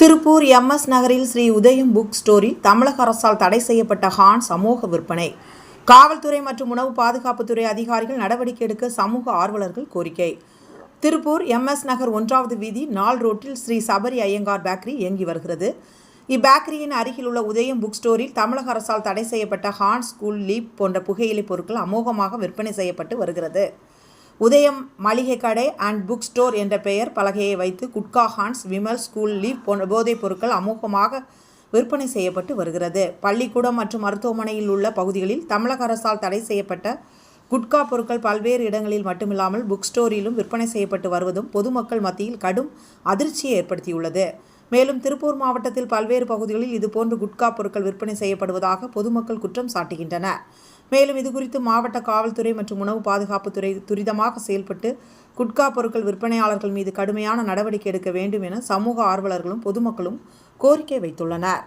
Tiruppur MS நகரில் ஸ்ரீ உதயம் book ஸ்டோரில் தமிழக அரசால் தடை செய்யப்பட்ட ஹான் சமூக விற்பனை. காவல்துறை மற்றும் உணவு பாதுகாப்புத்துறை அதிகாரிகள் நடவடிக்கை எடுக்க சமூக ஆர்வலர்கள் கோரிக்கை. திருப்பூர் எம்எஸ் நகர் ஒன்றாவது வீதி நாள் ரோட்டில் ஸ்ரீ சபரி ஐயங்கார் பேக்கரி இயங்கி வருகிறது. இப்பேக்கரியின் அருகில் உள்ள உதயம் புக் ஸ்டோரில் தமிழக அரசால் தடை செய்யப்பட்ட ஹான் ஸ்கூல் லீப் போன்ற புகையிலை பொருட்கள் அமோகமாக விற்பனை செய்யப்பட்டு வருகிறது. உதயம் மளிகை கடை அண்ட் புக் ஸ்டோர் என்ற பெயர் பலகையை வைத்து gutka Hans Vimal Cool Lip போன்ற போதைப் பொருட்கள் அமோகமாக விற்பனை செய்யப்பட்டு வருகிறது. பள்ளிக்கூடம் மற்றும் மருத்துவமனையில் உள்ள பகுதிகளில் தமிழக அரசால் தடை செய்யப்பட்ட குட்கா பொருட்கள் பல்வேறு இடங்களில் மட்டுமில்லாமல் புக் ஸ்டோரிலும் விற்பனை செய்யப்பட்டு வருவதும் பொதுமக்கள் மத்தியில் கடும் அதிர்ச்சியை ஏற்படுத்தியுள்ளது. மேலும் திருப்பூர் மாவட்டத்தில் பல்வேறு பகுதிகளில் இதுபோன்று குட்கா பொருட்கள் விற்பனை செய்யப்படுவதாக பொதுமக்கள் குற்றம் சாட்டுகின்றனர். மேலும் இதுகுறித்து மாவட்ட காவல்துறை மற்றும் உணவு பாதுகாப்புத்துறை துரிதமாக செயல்பட்டு குட்கா பொருட்கள் விற்பனையாளர்கள் மீது கடுமையான நடவடிக்கை எடுக்க வேண்டும் என சமூக ஆர்வலர்களும் பொதுமக்களும் கோரிக்கை வைத்துள்ளனர்.